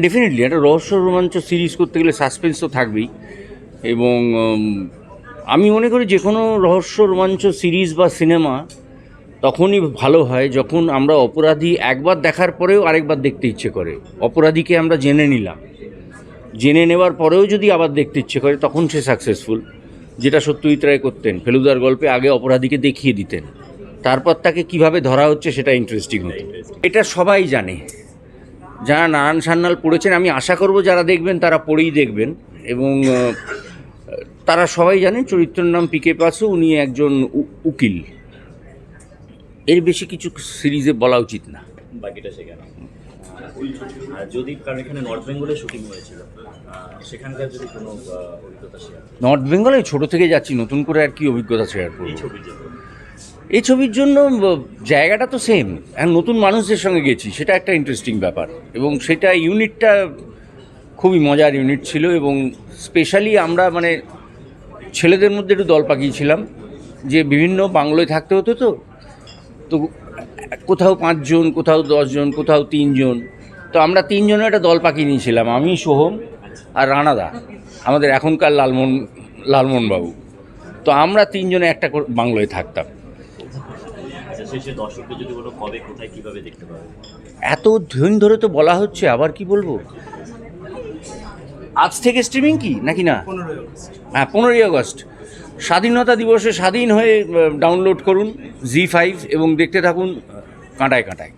Definitely একটা রহস্য রোমাঞ্চ সিরিজ করতে গেলে সাসপেন্স তো থাকবেই। এবং আমি মনে করি যে কোনো রহস্য রোমাঞ্চ সিরিজ বা সিনেমা তখনই ভালো হয় যখন আমরা অপরাধী একবার দেখার পরেও আরেকবার দেখতে ইচ্ছে করে। অপরাধীকে আমরা জেনে নিলাম। জেনে নেওয়ার পরেও যদি আবার দেখতে ইচ্ছে করে, তখন সে সাকসেসফুল যেটা সত্যজিৎ রায় করতেন। ফেলুদার গল্পে আগে অপরাধীকে দেখিয়ে দিতেন। তারপর তাকে কীভাবে ধরা হচ্ছে সেটা ইন্টারেস্টিং হতো। এটা সবাই জানে। যারা নারায়ণ সান্যাল পড়েছেন আমি আশা করব যারা দেখবেন তারা পড়েই দেখবেন। এবং তারা সবাই জানেন চরিত্রের নাম পিকে পাসু উনি একজন উকিল। এর বেশি কিছু সিরিজে বলা উচিত না। বাকিটা সেখানে যদি কারণ এখানে নর্থ বেঙ্গলে শুটিং হয়েছিল। সেখানকার যদি কোনো অভিজ্ঞতা শেয়ার নর্থ বেঙ্গলে ছোট থেকে যাচ্ছি নতুন করে আর কি অভিজ্ঞতা শেয়ার করব? এই ছবির জন্য জায়গাটা তো সেম এখন নতুন মানুষদের সঙ্গে গেছি, সেটা একটা ইন্টারেস্টিং ব্যাপার। এবং সেটা ইউনিটটা খুবই মজার ইউনিট ছিল, এবং স্পেশালি আমরা মানে ছেলেদের মধ্যে একটু দল পাকিয়েছিলাম, যে বিভিন্ন বাংলোয় থাকতে হতো তো। তো কোথাও পাঁচজন, কোথাও দশজন, কোথাও তিনজন। তো আমরা তিনজনের একটা দল পাকিয়ে নিয়েছিলাম, আমি, সোহম আর রানাদা, আমাদের এখনকার লালমোহন, লালমোহনবাবু। তো আমরা তিনজনে একটা বাংলোয় থাকতাম। শেষে দর্শককে যদি বলো কবে কোথায় কীভাবে দেখতে পাবে? এত দিন ধরে তো বলা হচ্ছে আবার কি বলব? আজ থেকে স্ট্রিমিং কি নাকি না? হ্যাঁ পনেরোই আগস্ট। স্বাধীনতা দিবসে স্বাধীন হয়ে ডাউনলোড করুন জি ফাইভ এবং দেখতে থাকুন কাঁটায় কাঁটায়।